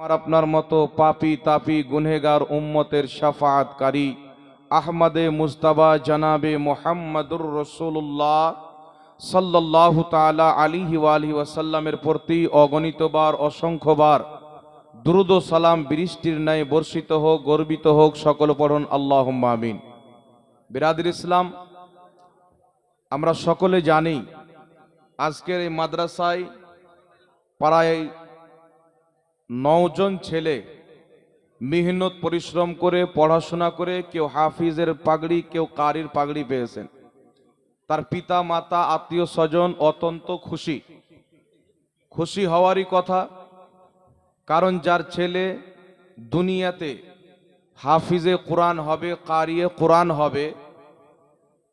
আমার আপনার মতো পাপি তাপি গুনহেগার উম্মতের শাফাআতকারী আহমদে মুস্তাবা জানাবে মোহাম্মদুর রসুল্লাহ সাল্লাহ তালা আলিহি আলহি ওয়াসাল্লামের প্রতি অগণিতবার, অসংখ্যবার দ্রুদ সালাম বৃষ্টির ন্যায় বর্ষিত হোক, গর্বিত হোক, সকল পড়ুন আল্লাহ আমিন। বিরাদির ইসলাম, আমরা সকলে জানি আজকের এই মাদ্রাসায় পাড়ায় নজন ছেলে, মেহনত, পরিশ্রম করে, পড়াশোনা করে কেউ হাফিজের পাগড়ি, কেউ কারির পাগড়ি পেয়েছেন। তার পিতা, মাতা, আত্মীয় স্বজন অত্যন্ত খুশি। খুশি হওয়ারই কথা, কারণ যার ছেলে দুনিয়াতে হাফিজে কোরআন হবে, কারিয়ে কোরআন হবে,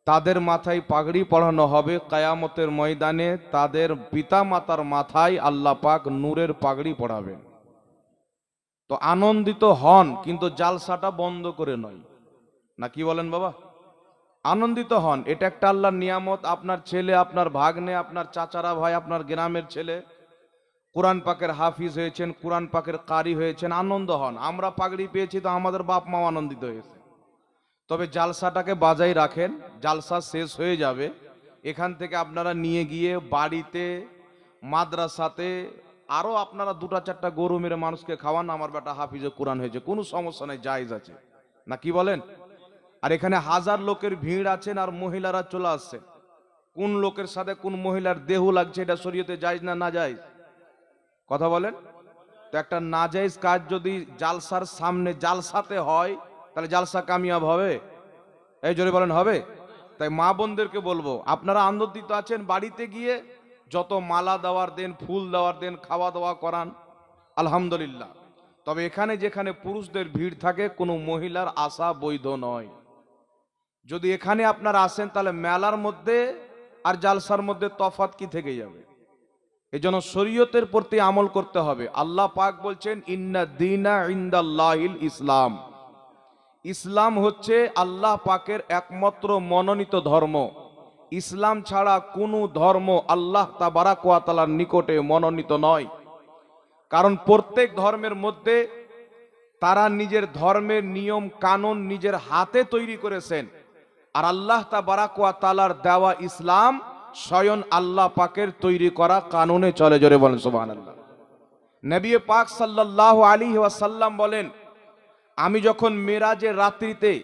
তাদের মাথায় পাগড়ি পড়ানো হবে, কায়ামতের ময়দানে তাদের পিতা মাতার মাথায় আল্লাহ পাক নূরের পাগড়ি পড়াবেন তো আনন্দিত হন, কিন্তু জালসাটা বন্ধ করে নয়। না, কি বলেন বাবা? আনন্দিত হন, এটা একটা আল্লাহর নিয়ামত, আপনার ছেলে, আপনার ভাগ্নে, আপনার চাচারা ভাই, আপনার গ্রামের ছেলে। কোরআন পাকের হাফিজ হয়েছেন, কোরআন পাকের কারি হয়েছেন, আনন্দ হন। আমরা পাগড়ি পেয়েছি তো আমাদের বাপ মাও আনন্দিত হয়েছে। তবে জালসাটাকে বাজাই রাখেন, জালসা শেষ হয়ে যাবে। এখান থেকে আপনারা নিয়ে গিয়ে বাড়িতে, মাদ্রাসাতে আরও আপনারা দুটা চারটা গরু মেরে মানুষকে খাওয়ান, আমার বেটা হাফিজে কোরআন হয়েছে। কোনো সমস্যা নেই, জায়েজ আছে। না কি বলেন? আর এখানে হাজার লোকের ভিড় আছেন আর মহিলারা চলে আসছে। কোন লোকের সাথে কোন মহিলার দেহ লাগছে, এটা শরীয়তে যাইজ না না যাইজ কথা বলেন? তো একটা নাজাইজ কাজ যদি জালসার সামনে জালসাতে হয়, তাহলে জালসা কামিয়াব হবে? এই জোরে বলেন, হবে? তাই মা বোনদেরকে বলব, আপনারা আনন্দিত আছেন বাড়িতে গিয়ে? যত মালা দেওয়ার দেন, ফুল দেওয়ার দেন, খাওয়া দাওয়া করান, আলহামদুলিল্লাহ। তবে এখানে যেখানে পুরুষদের ভিড় থাকে, কোনো মহিলার আশা বৈধ নয়। যদি এখানে আপনারা আসেন, তাহলে মেলার মধ্যে আর জালসার মধ্যে তফাত কি থেকে যাবে? এই জন্য শরীয়তের প্রতি আমল করতে হবে। আল্লাহ পাক বলছেন, ইন্না দিনা ইন্দাল্লাহিল ইসলাম। ইসলাম হচ্ছে আল্লাহ পাকের একমাত্র মনোনীত ধর্ম। ইসলাম ছাড়া কোনো ধর্ম আল্লাহ তাবারাকালার নিকটে মনোনীত নয়। কারণ প্রত্যেক ধর্মের মধ্যে তারা নিজের ধর্মের নিয়ম, কানুন নিজের হাতে তৈরি করেছেন। আর আল্লাহ তাবারাকালার দেওয়া ইসলাম স্বয়ং আল্লাহ পাকের তৈরি করা কানুনে চলে। জোরে বলেন, সুবহানাল্লাহ। নবী পাক সাল্লাল্লাহু আলী ওয়াসাল্লাম বলেন, আমি যখন মেরাজের রাত্রিতে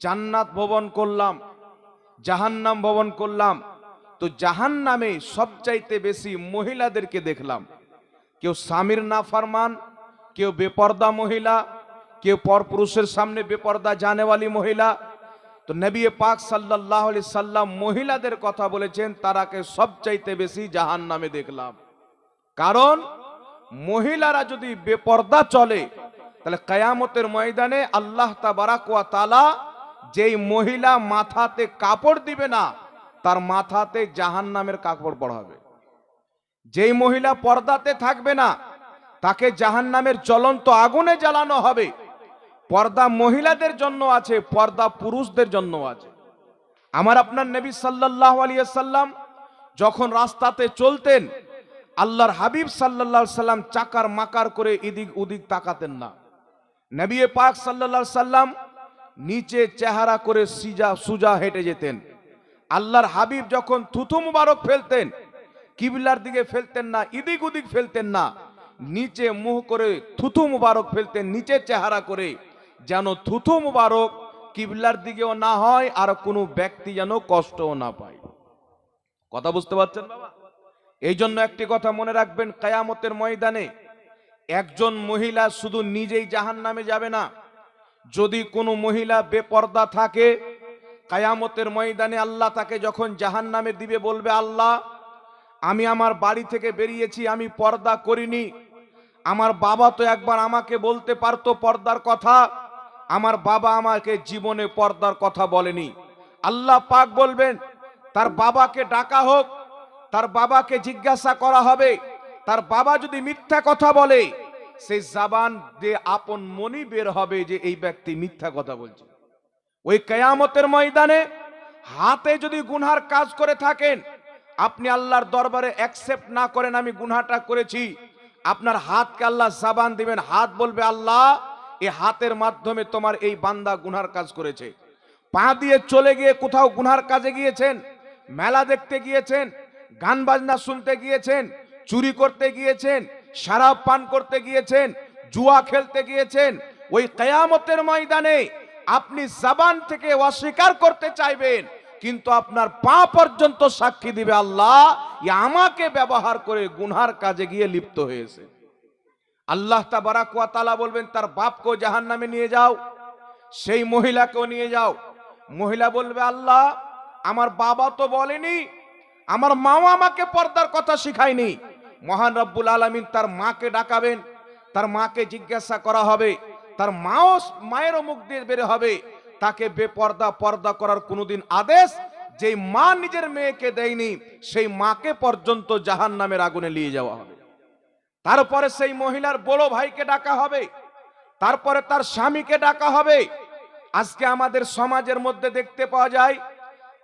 জান্নাত ভবন করলাম জাহান্নাম ভবন করলাম। তো জাহান জাহান্নামে সবচাইতে বেশি মহিলাদেরকে দেখলাম। কেউ স্বামীর না ফরমান কেউ বেপর্দা মহিলা, কেউ পরপুরুষের সামনে বেপর্দা জানেওয়ালি মহিলা। তো নবী পাক সাল্লাহ সাল্লাম মহিলাদের কথা বলেছেন, তারাকে সবচাইতে বেশি জাহান্নামে দেখলাম। কারণ মহিলারা যদি বেপর্দা চলে, তাহলে কায়ামতের ময়দানে আল্লাহ তাবারাকুয়া তালা যেই মহিলা মাথাতে কাপড় দিবে না, তার মাথাতে জাহান নামের কাপড় পড়াবে যেই মহিলা পর্দাতে থাকবে না, তাকে জাহান নামের জ্বলন্ত আগুনে জ্বালানো হবে। পর্দা মহিলাদের জন্য আছে, পর্দা পুরুষদের জন্য আছে। আমার আপনার নবী সাল্লাহ আলিয়াল্লাম যখন রাস্তাতে চলতেন, আল্লাহর হাবিব সাল্লাহ সাল্লাম চাকার মাকার করে ইদিক উদিক তাকাতেন না। নবী পাক সাল্লা সাল্লাম নিচে চেহারা করে সিজা, সুজা হেঁটে যেতেন। আল্লাহর হাবিব যখন থুথু মুবারক ফেলতেন, কিবলার দিকে ফেলতেন না, ইদিক উদিক ফেলতেন না, নিচে মুহ করে থুথু মুবারক ফেলতেন, নিচে চেহারা করে, যেন থুথু মুবারক কিবলার দিকেও না হয় আর কোনো ব্যক্তি যেন কষ্টও না পায়। কথা বুঝতে পারছেন এই জন্য একটি কথা মনে রাখবেন, কায়ামতের ময়দানে একজন মহিলা শুধু নিজেই জাহান নামে যাবে না যদি কোনো মহিলা বেপর্দা থাকে, কায়ামতের ময়দানে আল্লাহ তাকে যখন জাহান নামে দিবে, বলবে, আল্লাহ, আমি আমার বাড়ি থেকে বেরিয়েছি, আমি পর্দা করিনি। আমার বাবা তো একবার আমাকে বলতে পারতো পর্দার কথা। আমার বাবা আমাকে জীবনে পর্দার কথা বলেনি। আল্লাহ পাক বলবেন, তার বাবাকে ডাকা হোক, তার বাবাকে জিজ্ঞাসা করা হবে। তার বাবা যদি মিথ্যা কথা বলে সেই জাবান দিয়ে আপন মনি বের হবে যে এই ব্যক্তি মিথ্যা কথা বলছে। ওই কেয়ামতের ময়দানে হাতে যদি গুনহার কাজ করে থাকেন, আপনি আল্লাহর দরবারে অ্যাকসেপ্ট না করেন আমি গুনহাটা করেছি, আপনার হাতকে আল্লাহ সাবান দিবেন, হাত বলবে, আল্লাহ এই হাতের মাধ্যমে তোমার এই বান্দা গুনার কাজ করেছে। পা দিয়ে চলে গিয়ে কোথাও গুনার কাজে গিয়েছেন, মেলা দেখতে গিয়েছেন, গান বাজনা শুনতে গিয়েছেন, চুরি করতে গিয়েছেন শরাব পান করতে গিয়েছেন, জুয়া খেলতে গিয়েছেন, ওই কেয়ামতের ময়দানে আপনি জবান থেকে অস্বীকার করতে চাইবেন, কিন্তু আপনার পা পর্যন্ত সাক্ষী দিবে আল্লাহ আমাকে ব্যবহার করে গুনহার কাজে গিয়ে লিপ্ত হয়েছে। আল্লাহ তাবারাকুয়া তালা বলবেন, তার বাপকেও জাহান নামে নিয়ে যাও, সেই মহিলাকেও নিয়ে যাও। মহিলা বলবে, আল্লাহ, আমার বাবা তো বলেনি, আমার মাও আমাকে পর্দার কথা শিখায়নি মহান রব্বুল আলমিন তার মাকে ডাকাবেন, তার মাকে জিজ্ঞাসা করা হবে, তার মাও মায়েরও মুখ দিয়ে বের হবে, তাকে বেপর্দা পর্দা করার কোনোদিন আদেশ যেই মা নিজের মেয়েকে দেয়নি, সেই মাকে পর্যন্ত জাহান নামের আগুনে নিয়ে যাওয়া হবে। তারপরে সেই মহিলার বড় ভাইকে ডাকা হবে, তারপরে তার স্বামীকে ডাকা হবে। আজকে আমাদের সমাজের মধ্যে দেখতে পাওয়া যায়,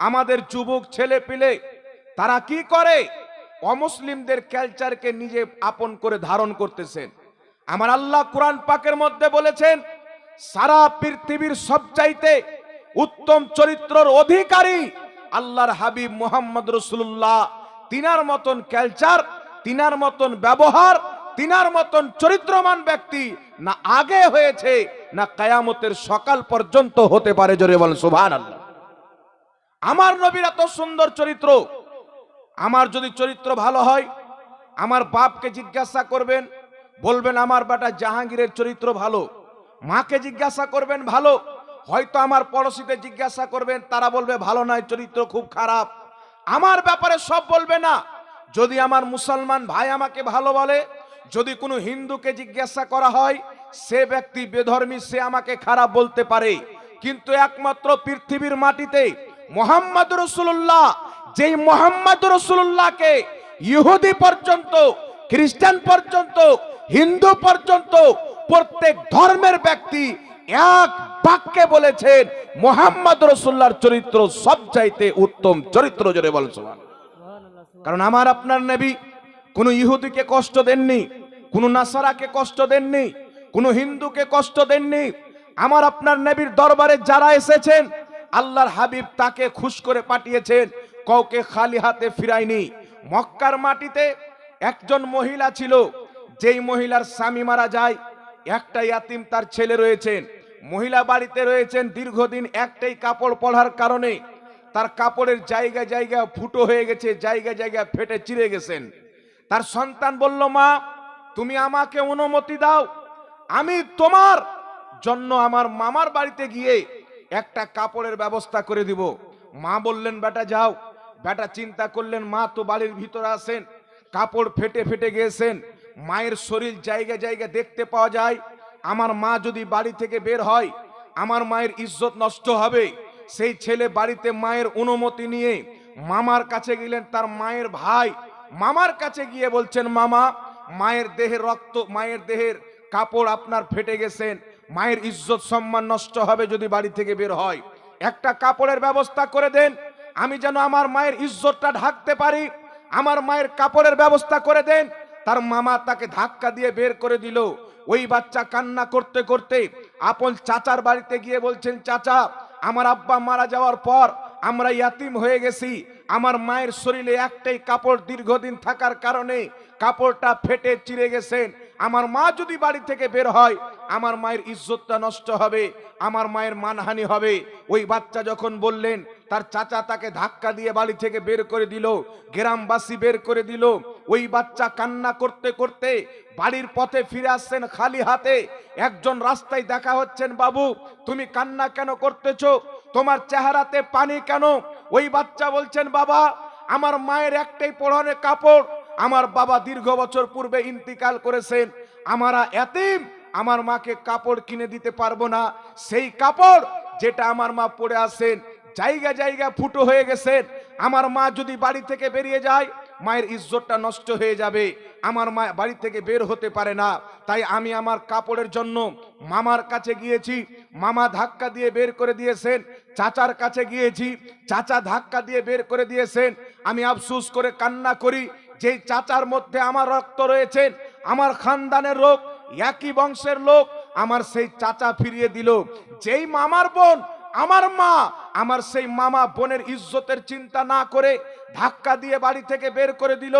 আমাদের যুবক ছেলে পিলে তারা কি করে? অমুসলিমদের ক্যালচারকে নিজে আপন করে ধারণ করতেছেন। আমার আল্লাহ কোরআন পাকের মধ্যে বলেছেন, সারা পৃথিবীর সবচাইতে উত্তম চরিত্রর অধিকারী আল্লাহর হাবিব মোহাম্মদ রসুল্লাহ তিনার মতন ক্যালচার তিনার মতন ব্যবহার, তিনার মতন চরিত্রমান ব্যক্তি না আগে হয়েছে, না কায়ামতের সকাল পর্যন্ত হতে পারে। জোরে সুভান আল্লাহ আমার নবীর এত সুন্দর চরিত্র আমার যদি চরিত্র ভালো হয়, আমার বাপকে জিজ্ঞাসা করবেন, বলবেন, আমার বেটা জাহাঙ্গীরের চরিত্র ভালো। মাকে জিজ্ঞাসা করবেন, ভালো? হয়তো আমার পড়োশিতে জিজ্ঞাসা করবেন, তারা বলবে, ভালো নয়, চরিত্র খুব খারাপ। আমার ব্যাপারে সব বলবে না। যদি আমার মুসলমান ভাই আমাকে ভালো বলে, যদি কোনো হিন্দুকে জিজ্ঞাসা করা হয়, সে ব্যক্তি বেধর্মী, সে আমাকে খারাপ বলতে পারে। কিন্তু একমাত্র পৃথিবীর মাটিতে মোহাম্মদ রসুল্লাহ যেই মোহাম্মদ রসুল্লাহকে ইহুদি পর্যন্ত, খ্রিস্টান পর্যন্ত, হিন্দু পর্যন্ত, প্রত্যেক ধর্মের ব্যক্তি এক বাক্যে বলেছেন, মোহাম্মদ রসুল্লাহর চরিত্র সবচাইতে উত্তম চরিত্র জোরে বল সুবহান। কারণ আমার, আপনার নবী কোনো ইহুদিকে কষ্ট দেননি, কোনো নাসারাকে কষ্ট দেননি, কোনো হিন্দুকে কষ্ট দেননি আমার, আপনার নবীর দরবারে যারা এসেছেন, আল্লাহর হাবিব তাকে খুশ করে পাঠিয়েছেন কাউকে খালি হাতে ফিরায়নি। মক্কার মাটিতে একজন মহিলা ছিল, যেই মহিলার স্বামী মারা যায়, একটা ইয়াতিম তার ছেলে রয়েছেন। মহিলা বাড়িতে রয়েছেন, দীর্ঘদিন একটাই কাপড় পরার কারণে তার কাপড়ের জায়গা জায়গা ফুটো হয়ে গেছে, জায়গা জায়গা ফেটে চিরে গেছেন। তার সন্তান বলল, মা, তুমি আমাকে অনুমতি দাও। আমি তোমার জন্য আমার মামার বাড়িতে গিয়ে একটা কাপড়ের ব্যবস্থা করে দিব। মা বললেন, বেটা, যাও। বেটা চিন্তা করলেন, মা, তো বাড়ির ভিতরে আছেন, কাপড় ফেটে ফেটে গিয়েছেন মায়ের শরীর জায়গা জায়গা দেখতে পাওয়া যায়, আমার মা যদি বাড়ি থেকে বের হয়, আমার মায়ের ইজ্জত নষ্ট হবে। সেই ছেলে বাড়িতে মায়ের অনুমতি নিয়ে মামার কাছে গেলেন তার মায়ের ভাই। মামার কাছে গিয়ে বলছেন, মামা, মায়ের দেহের রক্ত, মায়ের দেহের কাপড় আপনার ফেটে গেছেন, মায়ের ইজ্জত সম্মান নষ্ট হবে যদি বাড়ি থেকে বের হয়। একটা কাপড়ের ব্যবস্থা করে দেন। আমি যেন আমার মায়ের ইজ্জতটা ঢাকতে পারি, আমার মায়ের কাপড়ের ব্যবস্থা করে দেন। তার মামা তাকে ধাক্কা দিয়ে বের করে দিল। ওই বাচ্চা কান্না করতে করতে আপন চাচার বাড়িতে গিয়ে বলছেন, চাচা, আমার আব্বা মারা যাওয়ার পর আমরা ইয়াতিম হয়ে গেছি। আমার মায়ের শরীরে একটাই কাপড় দীর্ঘদিন থাকার কারণে কাপড়টা ফেটে চিরে গেছেন। আমার মা যদি বাড়ি থেকে বের হয়, আমার মায়ের ইজ্জতটা নষ্ট হবে, আমার মায়ের মানহানি হবে। ওই বাচ্চা যখন বললেন, তার চাচা তাকে ধাক্কা দিয়ে বাড়ি থেকে বের করে দিল, গ্রামবাসী বের করে দিল, ওই বাচ্চা কান্না করতে করতে বাড়ির পথে ফিরে আসছেন খালি হাতে। একজন রাস্তায় দেখা হচ্ছেন, বাবু, তুমি কান্না কেন করতেছো? তোমার চেহারাতে পানি কেন? ওই বাচ্চা বলছেন, বাবা, আমার মায়ের একটাই পড়ানোর কাপড় আমার বাবা দীর্ঘ বছর পূর্বে ইন্তিকাল করেছেন। আমারা এতিম, আমার মাকে কাপড় কিনে দিতে পারব না। সেই কাপড় যেটা আমার মা পরে আসেন জায়গা জায়গা ফুটো হয়ে গেছেন। আমার মা যদি বাড়ি থেকে বেরিয়ে যায়, মায়ের ইজ্জতটা নষ্ট হয়ে যাবে। আমার মা বাড়ি থেকে বের হতে পারে না। তাই আমি আমার কাপড়ের জন্য মামার কাছে গিয়েছি। মামা ধাক্কা দিয়ে বের করে দিয়েছেন। চাচার কাছে গিয়েছি। চাচা ধাক্কা দিয়ে বের করে দিয়েছেন। আমি আফসুস করে কান্না করি। যেই চাচার মধ্যে আমার রক্ত রয়েছেন আমার খানদানের লোক, একই বংশের লোক, আমার সেই চাচা ফিরিয়ে দিল। যেই মামার বোন, আমার মা, আমার সেই মামা বোনের ইজ্জতের চিন্তা না করে ধাক্কা দিয়ে বাড়ি থেকে বের করে দিল।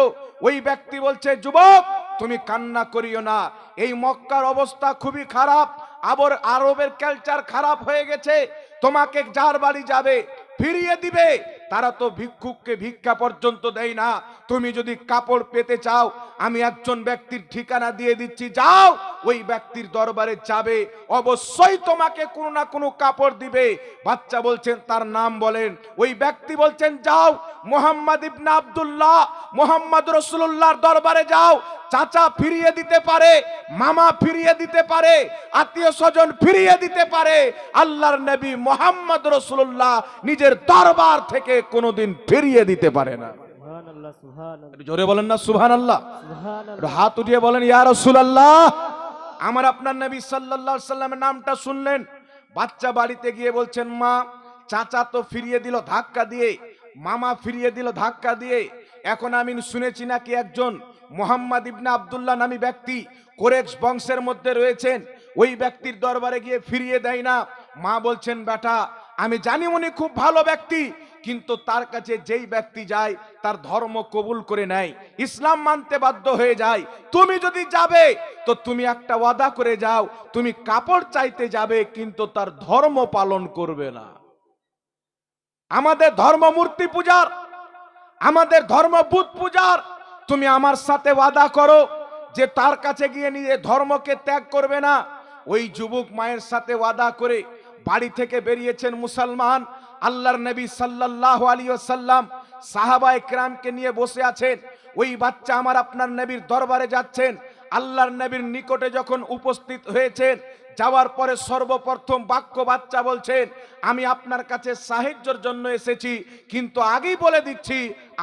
ওই ব্যক্তি বলছে, যুবক, তুমি কান্না করিও না। এই মক্কার অবস্থা খুবই খারাপ। আবার আরবের কালচার খারাপ হয়ে গেছে। তোমাকে যার বাড়ি যাবে, ফিরিয়ে দিবে। তারা তো ভিক্ষুককে ভিক্ষা পর্যন্ত দেয় না। তুমি যদি কাপড় পেতে চাও, আমি একজন ব্যক্তির ঠিকানা দিয়ে দিচ্ছি, যাও, ওই ব্যক্তির দরবারে যাবে, অবশ্যই তোমাকে কোনো না কোনো কাপড় দিবে। বাচ্চা বলছেন, তার নাম বলেন, ওই ব্যক্তি বলছেন, যাও, মোহাম্মদ ইবনা আব্দুল্লাহ, মোহাম্মদ রসুল্লাহর দরবারে যাও, চাচা ফিরিয়ে দিতে পারে, মামা ফিরিয়ে দিতে পারে, আত্মীয় স্বজন ফিরিয়ে দিতে পারে, আল্লাহর নবী মোহাম্মদ রসুল্লাহ নিজের দরবার থেকে কোনোদিন ফিরিয়ে দিতে পারে না। জোরে বলেন না সুবহান আল্লাহ হাত উঠিয়ে বলেন ইয়া রাসূলুল্লাহ। আমার আপনার নবী সাল্লাল্লাহু আলাইহি সাল্লামের নামটা শুনলেন। বাচ্চা বাড়িতে গিয়ে বলছেন মা চাচা তো ফিরিয়ে দিল ধাক্কা দিয়ে মামা ফিরিয়ে দিল ধাক্কা দিয়ে। এখন আমি শুনেছি নাকি একজন মোহাম্মদ ইবনে আব্দুল্লাহ নামী ব্যক্তি কোরেক্স বংশের মধ্যে রয়েছেন। ওই ব্যক্তির দরবারে গিয়ে ফিরিয়ে দেয় না। মা বলছেন বেটা আমি জানি উনি খুব ভালো ব্যক্তি কিন্তু তার কাছে যেই ব্যক্তি যায়, তার ধর্ম কবুল করে নেয়। ইসলাম মানতে বাধ্য হয়ে যায়। তুমি যদি যাবে, তো তুমি একটা ওয়াদা করে যাও, তুমি কাপড় চাইতে যাবে, কিন্তু তার ধর্ম পালন করবে না। আমাদের ধর্ম মূর্তি পূজার, আমাদের ধর্ম বুধ পূজার, তুমি আমার সাথে ওয়াদা করো যে তার কাছে গিয়ে নিজে ধর্মকে ত্যাগ করবে না। ওই যুবক মায়ের সাথে ওয়াদা করে বাড়ি থেকে বেরিয়েছেন মুসলমান আল্লাহর নবী সাল্লাল্লাহু আলাইহি ওয়াসাল্লাম সাহাবা একরামকে নিয়ে বসে আছেন। ওই বাচ্চা আমার আপনার নবীর দরবারে যাচ্ছেন। আল্লাহর নবীর নিকটে যখন উপস্থিত হয়েছেন, যাওয়ার পরে সর্বপ্রথম বাক্য বাচ্চা বলছেন, আমি আপনার কাছে সাহায্যের জন্য এসেছি, কিন্তু আগেই বলে দিচ্ছি,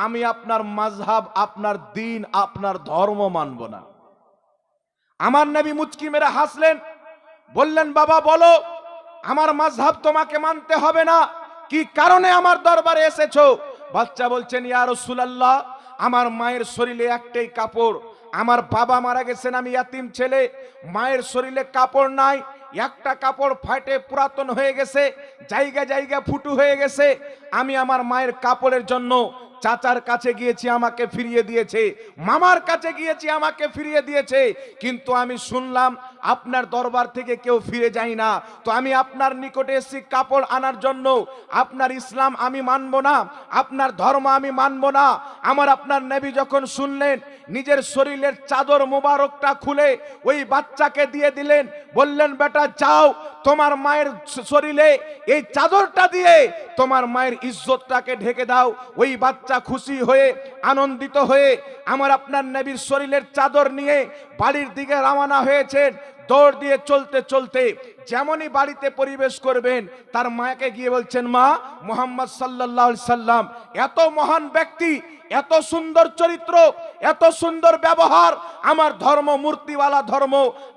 আমি আপনার মাযহাব, আপনার দিন, আপনার ধর্ম মানব না। আমার নবী মুচকি মেরে হাসলেন, বললেন, বাবা, বলো, আমার মাযহাব তোমাকে মানতে হবে না। কি কারণে আমার দরবারে এসেছ? বাচ্চা বলছেন, ইয়া রাসূলুল্লাহ, আমার মায়ের শরীরে একটাই কাপড়। আমার বাবা মারা গেছেন আমি ইয়াতিম ছেলে। মায়ের শরীরে কাপড় নাই, একটা কাপড় ফাটে পুরাতন হয়ে গেছে, জায়গা জায়গা ফুটু হয়ে গেছে। আমি আমার মায়ের কাপড়ের জন্য চাচার কাছে গিয়েছি, আমাকে ফিরিয়ে দিয়েছে। মামার কাছে গিয়েছি, আমাকে ফিরিয়ে দিয়েছে। কিন্তু আমি শুনলাম, আপনার দরবার থেকে কেউ ফিরে যায় না। তো আমি আপনার নিকটে এসেছি কাপড় আনার জন্য। আপনার ইসলাম আমি মানব না, আপনার ধর্ম আমি মানব না। আমার আপনার নবী যখন শুনলেন, নিজের শরীরের চাদর মোবারকটা খুলে ওই বাচ্চাকে দিয়ে দিলেন, বললেন, বেটা, যাও, তোমার মায়ের শরীরে এই চাদরটা দিয়ে তোমার মায়ের ইজ্জতটাকে ঢেকে দাও। ওই বাচ্চা খুশি হয়ে, আনন্দিত হয়ে আমার আপনার নবীর শরীরের চাদর নিয়ে বাড়ির দিকে রওনা হয়েছেন। দৌড় দিয়ে চলতে চলতে যেমনই বাড়িতে পরিবেশ করবেন, তার মাকে গিয়ে বলছেন, মা, মোহাম্মদ আলাইহি সাল্লাম, এত মহান ব্যক্তি এত সুন্দর চরিত্র, এত সুন্দর ব্যবহার, আমার ধর্ম মূর্তিওয়ালা ধর্ম,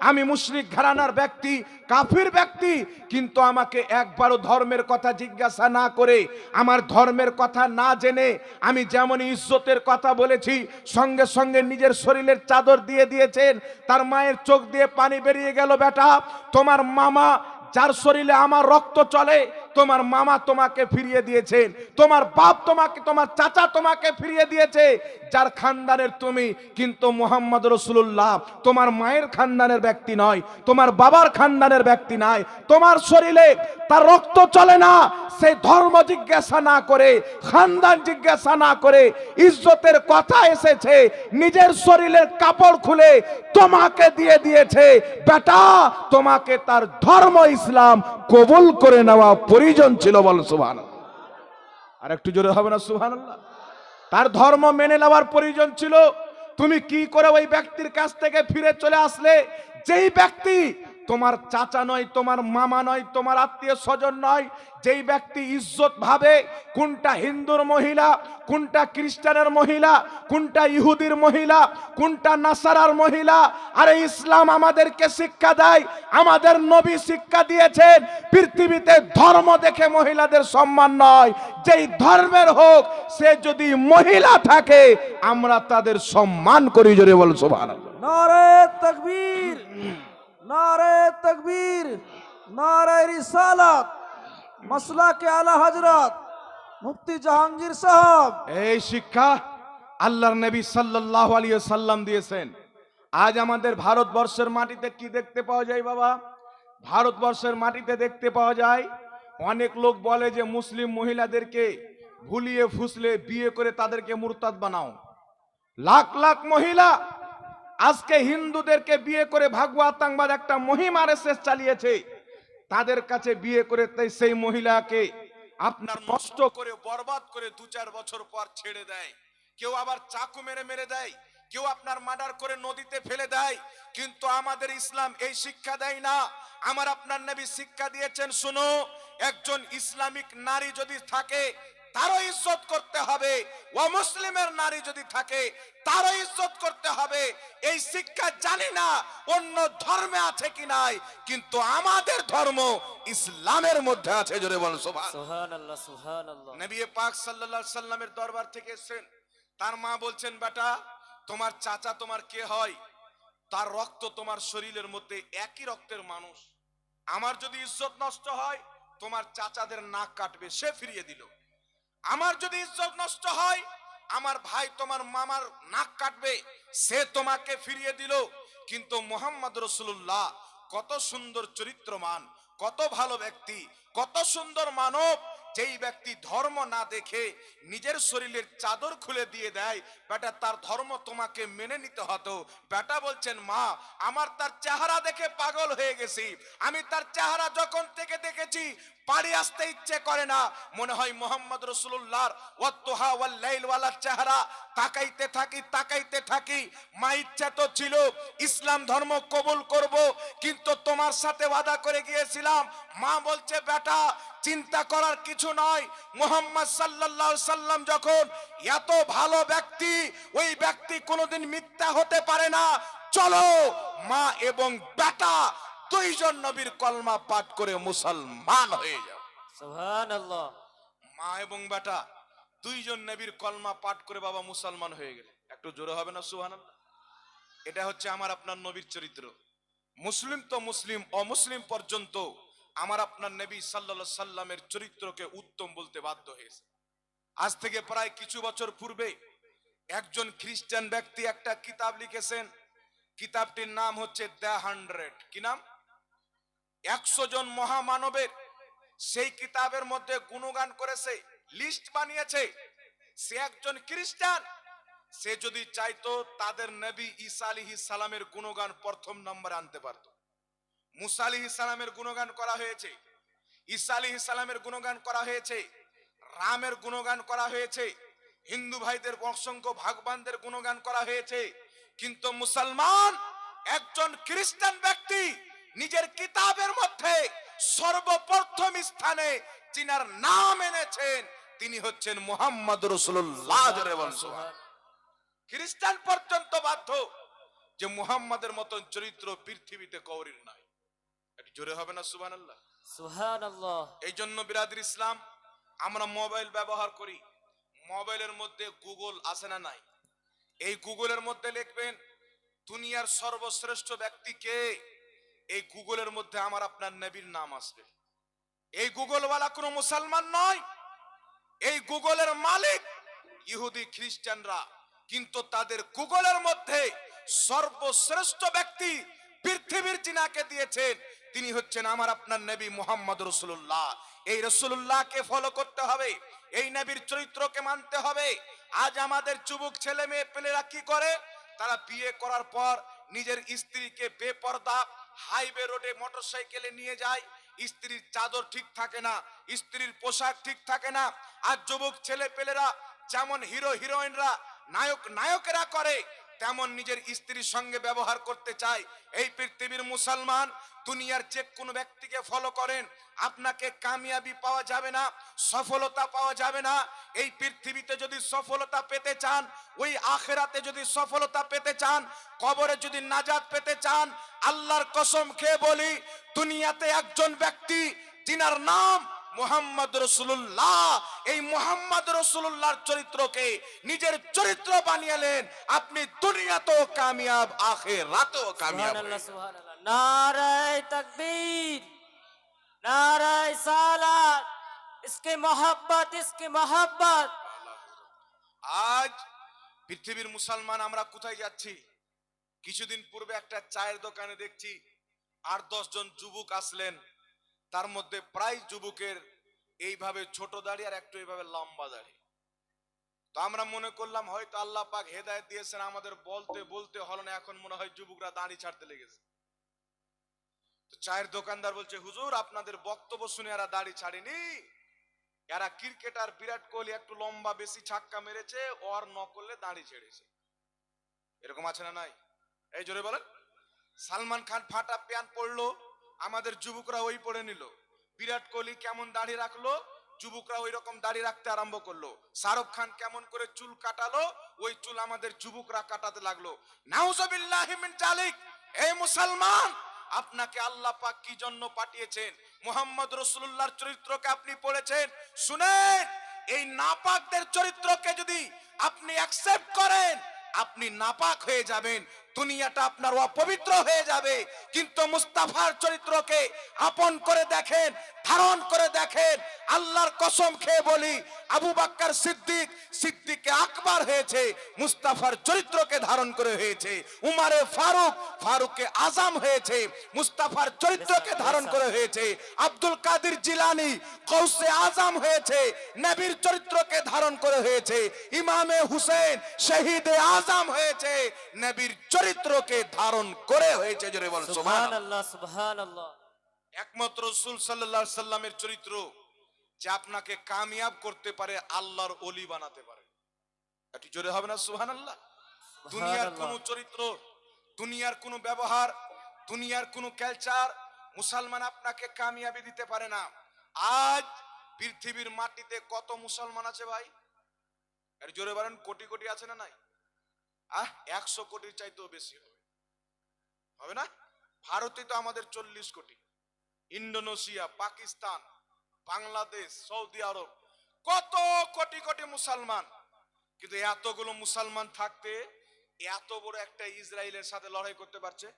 আমি মুশরিক ঘরানার ব্যক্তি, কাফির ব্যক্তি, কিন্তু আমাকে একবারও ধর্মের কথা জিজ্ঞাসা না করে, আমার ধর্মের কথা না জেনে, আমি যেমন ইজ্জতের কথা বলেছি, সঙ্গে সঙ্গে নিজের শরীরের চাদর দিয়ে দিয়েছেন, তার মায়ের চোখ দিয়ে পানি বেরিয়ে গেল, বেটা, তোমার মামা, যার শরীরে আমার রক্ত চলে তোমার মামা তোমাকে ফিরিয়ে দিয়েছেন। তোমার বাপ তোমাকে, তোমার চাচা তোমাকে ফিরিয়ে দিয়েছে। যার খানদানের তুমি, কিন্তু মোহাম্মদ রসুল্লাহ তোমার মায়ের খানদানের ব্যক্তি নয়, তোমার বাবার খানদানের ব্যক্তি নয় তোমার শরীরে তার রক্ত চলে না সেই ধর্ম জিজ্ঞাসা না করে, খানদান জিজ্ঞাসা না করে, ইজ্জতের কথা এসেছে, নিজের শরীরের কাপড় খুলে তোমাকে দিয়ে দিয়েছে। বেটা, তোমাকে তার ধর্ম ইসলাম কবুল করে নেওয়া প্রয়োজন ছিল বল সুহান আর একটু জোরে হবে না সুহান তার ধর্ম মেনে নেওয়ার প্রয়োজন ছিল। তুমি কি করে ওই ব্যক্তির কাছ থেকে ফিরে চলে আসলে? যেই ব্যক্তি তোমার চাচা নয়, তোমার মামা নয়, তোমার আত্মীয় স্বজন নয় যেই ব্যক্তি ইজ্জত ভাবে কোনটা হিন্দুর মহিলা, কোনটা খ্রিস্টানের মহিলা, কোনটা ইহুদির মহিলা, কোনটা নাসারার মহিলা, আরে ইসলাম আমাদেরকে শিক্ষা দেয়, আমাদের নবী শিক্ষা দিয়েছেন, পৃথিবীতে ধর্ম দেখে মহিলাদের সম্মান নয়, যেই ধর্মের হোক, সে যদি মহিলা থাকে, আমরা তাদের সম্মান করি জোরে বল সুবহানাল্লাহ। নারে তকবীর নারে তকবীর, নারে রিসালাত। মাসলা কে আলা হজরত মুফতি জাহাঙ্গীর সাহেব। এই শিক্ষা আল্লাহর নবী সাল্লাল্লাহু আলাইহি সাল্লাম দিয়েছেন। আজ আমাদের ভারতবর্ষের মাটিতে কি দেখতে পাওয়া যায় বাবা? ভারতবর্ষের মাটিতে দেখতে পাওয়া যায়, অনেক লোক বলে যে মুসলিম মহিলাদেরকে ভুলিয়ে ফুসলে বিয়ে করে তাদেরকে মুরতাদ বানাও। লাখ লাখ মহিলা আজকে হিন্দুদেরকে বিয়ে করে ভাগবো আতঙ্কবাদ একটা মহিম আরএসএস চালিয়েছে। তাদের কাছে বিয়ে করে তাই সেই মহিলাকে আপনার নষ্ট করে, বরবাদ করে দু চার বছর পর ছেড়ে দেয়। কেউ আবার চাকু মেরে মেরে দেয়, কেউ আপনার মার্ডার করে নদীতে ফেলে দেয়। কিন্তু আমাদের ইসলাম এই শিক্ষা দেয় না। আমার আপনার নবী শিক্ষা দিয়েছেন, শুনো, একজন ইসলামিক নারী যদি থাকে তারও ইজ্জত করতে হবে। ও মুসলিমের নারী যদি থাকে তারও ইজ্জত করতে হবে। এই শিক্ষা জানি না অন্য ধর্মে আছে কি নাই কিন্তু আমাদের ধর্ম ইসলামের মধ্যে আছে জোরে বল সুহান আল্লাহ নবী পাক সাল্লাল্লাহু আলাইহি সাল্লামের দরবার থেকে এসেছেন। তার মা বলছেন বেটা তোমার চাচা তোমার কে হয়? তার রক্ত তোমার শরীরের মধ্যে একই রক্তের মানুষ। আমার যদি ইজ্জত নষ্ট হয় তোমার চাচাদের নাক কাটবে সে ফিরিয়ে দিল। আমার যদি ইজ্জত নষ্ট হয়, আমার ভাই তোমার মামার নাক কাটবে, সে তোমাকে ফিরিয়ে দিল। কিন্তু মোহাম্মদ রসুল্লাহ কত সুন্দর চরিত্রমান কত ভালো ব্যক্তি, কত সুন্দর মানব। যেই ব্যক্তি ধর্ম না দেখে নিজের শরীরের চাদর খুলে দিয়ে দেয়, বেটা তার ধর্ম তোমাকে মেনে নিতে হতো। বেটা বলছেন, মা, আমার তার চেহারা দেখে পাগল হয়ে গেছি। আমি তার চেহারা যখন থেকে দেখেছি বাড়ি আসতে ইচ্ছে করে না। মনে হয় মোহাম্মদ রসুল্লাহর ওয়াত্তহা ওয়াল লাইলওয়ালার চেহারা। তাকাইতে থাকি তাকাইতে থাকি। মা ইচ্ছা তো ছিল, ইসলাম ধর্ম কবুল করব, কিন্তু তোমার সাথে ওয়াদা করে গিয়েছিলাম। মা বলছে, বেটা, চিন্তা করার কিছু নয়। মোহাম্মদ সাল্লাল্লাহু সাল্লাম যখন এত ভালো ব্যক্তি, ওই ব্যক্তি কোনোদিন মিথ্যা হতে পারে না। চলো, মা এবং বেটা দুইজন নবীর কলমা পাঠ করে মুসলমান হয়ে যাও। সুহান আল্লাহ মা এবং বেটা দুইজন নবীর কলমা পাঠ করে বাবা মুসলমান হয়ে গেলে। একটু জোরে হবে না সুবহানাল্লাহ? এটা হচ্ছে আমার আপনার নবীর চরিত্র। মুসলিম তো মুসলিম অমুসলিম পর্যন্ত আমার আপনার নবী সাল্লাল্লাহু সাল্লামের চরিত্রকে উত্তম বলতে বাধ্য হয়েছে। আজ থেকে প্রায় কিছু বছর পূর্বে একজন খ্রিস্টান ব্যক্তি একটা কিতাব লিখেছেন। কিতাবটির নাম হচ্ছে দ্য হান্ড্রেড। কি নাম? একশো জন মহামানবের সেই কিতাবের মধ্যে গুণগান করেছে লিস্ট বানিয়েছে। সে একজন খ্রিস্টান। সে যদি চাইতো তাদের নবী ঈসা আলিহি সালামের গুণগান প্রথম নম্বরে আনতে পারত। মুসা আলিহি সালামের গুণগান করা হয়েছে, ঈসা আলিহি সালামের গুণগান করা হয়েছে, রামের গুণগান করা হয়েছে, হিন্দু ভাইদের অসংখ্য ভাগবানদের গুণগান করা হয়েছে। কিন্তু মুসলমান একজন খ্রিস্টান ব্যক্তি নিজের কিতাবের মধ্যে সর্বপ্রথম স্থানে যিনার নাম এনেছেন তিনি হচ্ছেন মোহাম্মদ রসুল্লাহ। খ্রিস্টান পর্যন্ত বাধ্য যে মুহাম্মাদের মতন চরিত্র পৃথিবীতে কৌরির নাই। একটু জোরে হবে না সুবান আল্লাহ এই জন্য বিরাদির ইসলাম আমরা মোবাইল ব্যবহার করি। মোবাইলের মধ্যে গুগল আসে না নাই? এই গুগলের মধ্যে লিখবেন দুনিয়ার সর্বশ্রেষ্ঠ ব্যক্তি কে? এই গুগলের মধ্যে আমার আপনার নবীর নাম আসবে। এই গুগলওয়ালা কোনো মুসলমান নয়। এই গুগলের মালিক ইহুদি, খ্রিস্টানরা। কিন্তু তাদের গুগলের মধ্যে সর্বশ্রেষ্ঠ ব্যক্তি পৃথিবীর জিনাকে দিয়েছেন। তিনি হচ্ছেন আমার আপনার নবী মোহাম্মদ রসুল্লাহ এই রসুল্লাহকে ফলো করতে হবে। এই নবীর চরিত্রকে মানতে হবে। আজ আমাদের যুবক ছেলে মেয়ে পেলেরা কি করে? তারা বিয়ে করার পর নিজের স্ত্রীকে বেপর্দা হাইওয়ে রোডে মোটরসাইকেলে নিয়ে যায়। স্ত্রীর চাদর ঠিক থাকে না, স্ত্রীর পোশাক ঠিক থাকে না। আর যুবক ছেলে পেলেরা যেমন হিরো, হিরোইনরা, নায়ক, নায়কেরা করে, তেমন নিজের স্ত্রীর সঙ্গে ব্যবহার করতে চায়। এই পৃথিবীর মুসলমান দুনিয়ার যে কোনো ব্যক্তিকে ফলো করেন, আপনাকে কামিয়াবি পাওয়া যাবে না, সফলতা পাওয়া যাবে না। এই পৃথিবীতে যদি সফলতা পেতে চান, ওই আখেরাতে যদি সফলতা পেতে চান, কবরে যদি নাজাত পেতে চান, আল্লাহর কসম খেয়ে বলি, দুনিয়াতে একজন ব্যক্তি যিনার নাম মোহাম্মদ রসুল্লাহ এই মোহাম্মদ রসুল্লাহর চরিত্রকে নিজের চরিত্র বানিয়েলেন আপনি দুনিয়াতেও কামিয়াব আখে রাতেও কামিয়াব সুবহানাল্লাহ সুবহানাল্লাহ নারায়ে তাকবীর নারায়ে সালাত इसके मोहब्बत इसकी मोहब्बत আজ পৃথিবীর মুসলমান আমরা কোথায় যাচ্ছি কিছুদিন পূর্বে একটা চায়ের দোকানে দেখছি আট দশ জন যুবক আসলেন তার মধ্যে প্রায় যুবকের এইভাবে ছোট দাড়ি আর একটু এইভাবে লম্বা দাড়ি তো আমরা মনে করলাম হয়তো আল্লাহ পাক হেদায়েত দিয়েছেন আমাদের বলতে বলতে হলো না এখন মনে হয় যুবকরা দাড়ি ছাড়তে লেগেছে চায়ের দোকানদার বলছে, হুজুর, আপনাদের বক্তব্য শুনে এরা দাড়ি ছাড়েনি। এরা ক্রিকেটার বিরাট কোহলি একটু লম্বা, বেশি ছাক্কা মেরেছে, ওর নকলে দাঁড়িয়ে ছেড়েছে। এরকম আছে না নাই? এই জোরে বলেন। সালমান খান ফাটা প্যান্ট পরলো, আমাদের যুবকরা ওই পরে নিল। বিরাট কোহলি কেমন দাড়ি রাখল, যুবকরা ওই রকম দাড়ি রাখতে আরম্ভ করল। শাহরুখ খান কেমন করে চুল কাটালো, ওই চুল আমাদের যুবকরা কাটাতে লাগল। নাউজুবিল্লাহি জালিক। এই মুসলমান আপনাকে আল্লাহ পাক কি জন্য পাঠিয়েছেন? মোহাম্মদ রসুল্লাহর চরিত্রকে আপনি পড়েছেন? শুনেন, এই নাপাকদের চরিত্রকে যদি আপনি অ্যাকসেপ্ট করেন, আপনি নাপাক হয়ে যাবেন। দুনিয়াটা আপনার অপবিত্র হয়ে যাবে। কিন্তু মুস্তাফার চরিত্রকে আপন করে দেখেন, ধারণ করে দেখেন। আল্লাহর কসম খেয়ে বলি, আবু বাক্কার সিদ্দিক, সিদ্দিকে আকবার হয়েছে, মুস্তাফার চরিত্রকে ধারণ করে হয়েছে। উমারে ফারুক ফারুকে আজাম হয়েছে, মুস্তাফার চরিত্রকে ধারণ করে হয়েছে। আব্দুল কাদের জিলানি কৌসে আজাম হয়েছে, নবীর চরিত্রকে ধারণ করে হয়েছে। ইমামে হুসেন, শহীদে আজাম হয়েছে, নবীর চরিত্রকে ধারণ করে হয়েছে জোরে বল সুবহানাল্লাহ একমাত্র রসুল সাল্লাল্লাহু সাল্লামের চরিত্র যে আপনাকে কামিয়াব করতে পারে আল্লাহর অলি বানাতে পারে। একটু জোরে হবে না সুবহানাল্লাহ? দুনিয়ার কোন চরিত্র দুনিয়ার কোন ব্যবহার দুনিয়ার কোন কালচার মুসলমান আপনাকে কামিয়াবি দিতে পারে না। আজ পৃথিবীর মাটিতে কত মুসলমান আছে ভাই? জোরে বলেন কোটি কোটি আছে না নাই? আহ, একশো কোটির চাইতেও বেশি হবে। হবে না? ভারতে তো আমাদের চল্লিশ কোটি। ইন্দোনেশিয়া, পাকিস্তান, বাংলাদেশ, সৌদি আরব, কত কোটি কোটি মুসলমান। কিন্তু এতগুলো মুসলমান থাকতে এত বড় একটা ইসরায়েলের সাথে লড়াই করতে পারছে?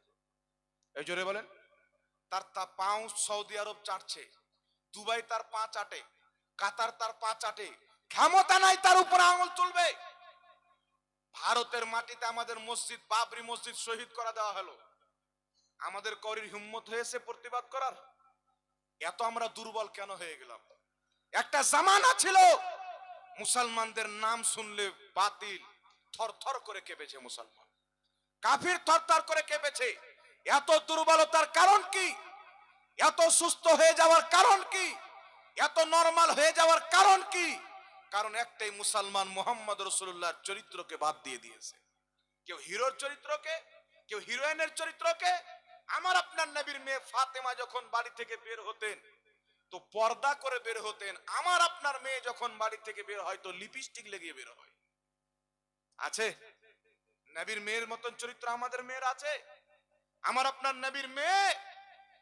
এই জোরে বলেন। তার তা পাও সৌদি আরব চাটছে, দুবাই তার পা চাটে কাতার তার পা চাটে ক্ষমতা নাই তার উপর আঙুল তুলবে ভারতের মাটিতে আমাদের মসজিদ, বাবরি মসজিদ শহীদ করা দেওয়া হলো। আমাদের করির হিম্মত হয়েছে প্রতিবাদ করার। এত আমরা দুর্বল কেন হয়ে গেলাম? একটা জামানা ছিল। মুসলমানদের নাম শুনলে বাতিল, থরথর করে কেঁপেছে মুসলমান। কাফির থরথর করে কেঁপেছে। এত দুর্বলতার কারণ কি? এত সুস্থ হয়ে যাওয়ার কারণ কি? এত নরমাল হয়ে যাওয়ার কারণ কি? কারণ একটাই মুসলমান মোহাম্মদ রসুল্লাহর চরিত্রকে বাদ দিয়ে দিয়েছে। কেউ হিরোর চরিত্রকে, কেউ হিরোইনের চরিত্রকে। আমার আপনার নবীর মেয়ে ফাতেমা যখন বাড়ি থেকে বের হতেন, তো পর্দা করে বের হতেন। আমার আপনার মেয়ে যখন বাড়ি থেকে বের হয়, তো লিপস্টিক লেগে বের হয়। আছে? নবীর মেয়ের মতন চরিত্র আমাদের মেয়ের আছে? আমার আপনার নবীর মেয়ে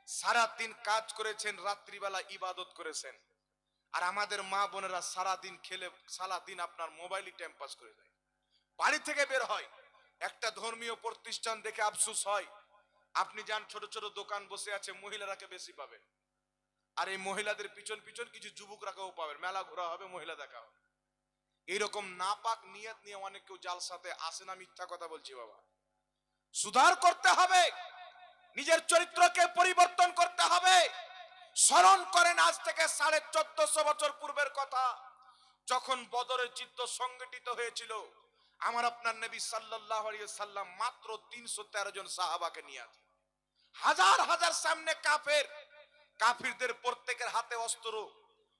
সারা দিন কাজ করেছেন, রাত্রিবেলা ইবাদত করেছেন। আর আমাদের মা বোনেরা সারাদিন খেলে, সারাদিন আপনার মোবাইলই টাইম পাস করে দেয় বাড়ি থেকে বের হয়, একটা ধর্মীয় প্রতিষ্ঠান দেখে আফসোস হয়। আপনি যান, ছোট ছোট দোকান বসে আছে, মহিলারাকে বেশি পাবেন। আর এই মহিলাদের পিছন পিছন কিছু যুবক রাখাও পাবেন। মেলা ঘোরা হবে, মহিলা দেখা হবে। এইরকম নাপাক নিয়ত নিয়ে অনেক কেউ জালসাতে আসে না, মিথ্যা কথা বলছি বাবা। সুধার করতে হবে, নিজের চরিত্রকে পরিবর্তন করতে হবে। স্মরণ করেন আজ থেকে সাড়ে চোদ্দশো বছর পূর্বের কথা। যখন বদরের যুদ্ধ সংগঠিত হয়েছিল, আমার আপনার নবী আলাইহি সাল্লাম মাত্র তিনশো তেরো জন সাহাবাকে নিয়ে আছে হাজার হাজার সামনে কাফের, কাফিরদের প্রত্যেকের হাতে অস্ত্র,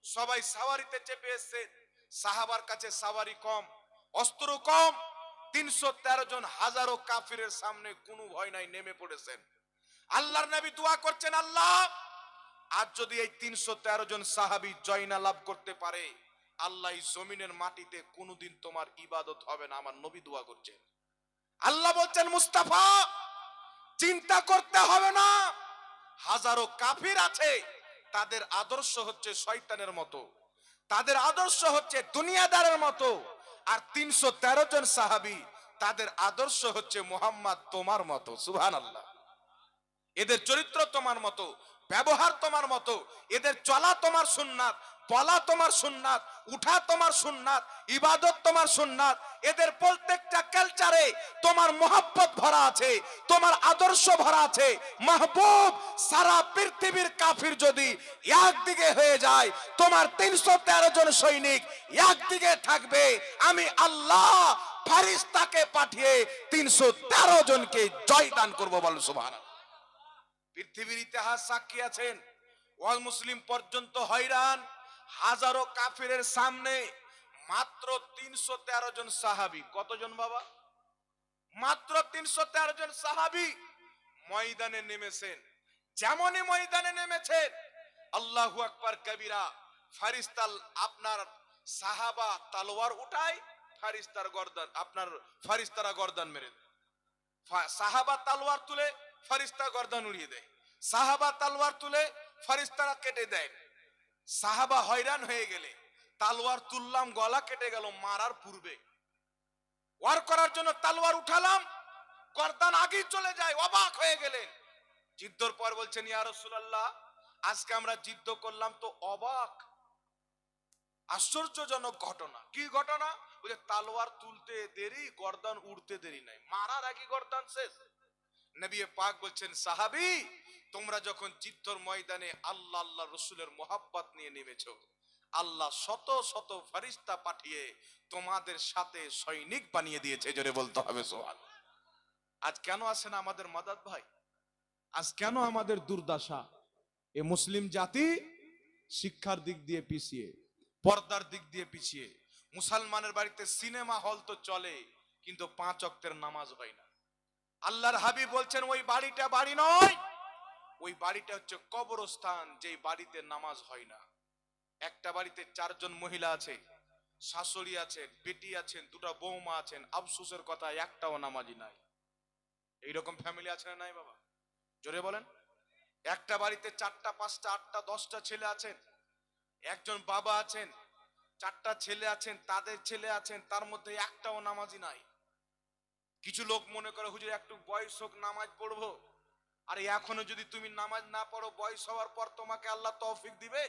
সবাই সাওয়ারিতে চেপে এসছে। সাহাবার কাছে সাওয়ারি কম, অস্ত্র কম। তিনশো তেরো জন হাজারো কাফিরের সামনে কোনো ভয় নাই, নেমে পড়েছেন। আল্লাহর নবী দোয়া করছেন, আল্লাহ আজ যদি এই তিনশো তেরো জন সাহাবি জয়না লাভ করতে পারে, আল্লাহ জমিনের মাটিতে কোনোদিন তোমার ইবাদত হবে না। আমার নবী দোয়া করছেন। আল্লাহ বলছেন, মুস্তাফা, চিন্তা করতে হবে না। হাজারো কাফির আছে, তাদের আদর্শ হচ্ছে শয়তানের মতো। তাদের আদর্শ হচ্ছে দুনিয়াদারের মতো। আর তিনশো তেরো জন সাহাবি, তাদের আদর্শ হচ্ছে মোহাম্মদ তোমার মতো। সুহান আল্লাহ এদের চরিত্র তোমার মতো। ব্যবহার তোমার মতো, এদের চলা তোমার সুন্নাত, বলা তোমার সুন্নাত, উঠা তোমার সুন্নাত, ইবাদত তোমার সুন্নাত, এদের প্রত্যেকটা কালচারে তোমার মোহাব্বত ভরা আছে, তোমার আদর্শ ভরা আছে। মাহবুব, সারা পৃথিবীর কাফির যদি একদিকে হয়ে যায়, তোমার তিনশো তেরো জন সৈনিক একদিকে থাকবে, আমি আল্লাহ ফারিস্তাকে পাঠিয়ে তিনশো তেরো জনকে জয়দান করব বল সুবহানাল্লাহ। পৃথিবীর ইতিহাস সাক্ষী আছেন। ওয়াল মুসলিম পর্যন্ত হয়রান। হাজারো কাফিরের সামনে মাত্র তিনশো তেরো জন সাহাবি। কতজন বাবা? মাত্র তিনশো তেরো জন সাহাবি ময়দানে নেমেছেন। যেমনই ময়দানে নেমেছেন, আল্লাহু আকবার কবিরা ফারিস্তাল আপনার সাহাবা তালোয়ার উঠায় ফারিস্তার গর্দান, আপনার ফারিস্তারা গর্দান মেরে সাহাবা তালোয়ার তুলে ফারিস্তা গর্দান উড়িয়ে দেয়। সাহাবা তালোয়ার তুলে ফারিস্তারা কেটে দেয়। সাহাবা হয়রান হয়ে গেলে তালোয়ার তুললাম, গলা কেটে গেল মারার পূর্বে। ওয়ার করার জন্য তালোয়ার উঠালাম, গর্দান আগেই চলে যায়, অবাক হয়ে গেলেন। জিদ্দর পর বলছেন, ইয়া রাসূলুল্লাহ, আজকে আমরা জিদ্দ করলাম তো অবাক। আশ্চর্যজনক ঘটনা। কি ঘটনা? বলে তালোয়ার তুলতে দেরি, গর্দান উড়তে দেরি নাই। মারার আগে গর্দান শেষ। নবী পাক বলছেন, সাহাবি, তোমরা যখন জিদ্দর ময়দানে আল্লাহ আল্লাহ রসুলের মোহাব্বত নিয়ে নেমেছো, আল্লাহ শত শত ফারিস্তা পাঠিয়ে তোমাদের সাথে সৈনিক বানিয়ে দিয়েছে, জোরে বলতে হবে সোহান আজ কেন আসে না আমাদের মাদাদ ভাই? আজ কেন আমাদের দুর্দশা? এ মুসলিম জাতি শিক্ষার দিক দিয়ে পিছিয়ে, পর্দার দিক দিয়ে পিছিয়ে। মুসলমানের বাড়িতে সিনেমা হল তো চলে, কিন্তু পাঁচ অক্তের নামাজ হয় না। আল্লাহর হাবিব বলছেন, ওই বাড়িটা বাড়ি নয়। ওই বাড়িটা হচ্ছে কবরস্থান, যেই বাড়িতে নামাজ হয় না। একটা বাড়িতে চারজন মহিলা আছে, শাশুড়ি আছেন, বেটি আছেন, দুটো বৌমা আছেন। আফসোসের কথা, একটাও নামাজি নাই। এইরকম ফ্যামিলি আছে না নাই বাবা? জোরে বলেন। একটা বাড়িতে চারটা, পাঁচটা, আটটা, দশটা ছেলে আছেন। একজন বাবা আছেন, চারটা ছেলে আছেন, তাদের ছেলে আছেন, তার মধ্যে একটাও নামাজি নাই। কিছু লোক মনে করে, হুজুর, একটু বয়স হোক, নামাজ পড়ব। আর, এখনও যদি তুমি নামাজ না পড়ো, বয়স হওয়ার পর তোমাকে আল্লাহ তৌফিক দিবে?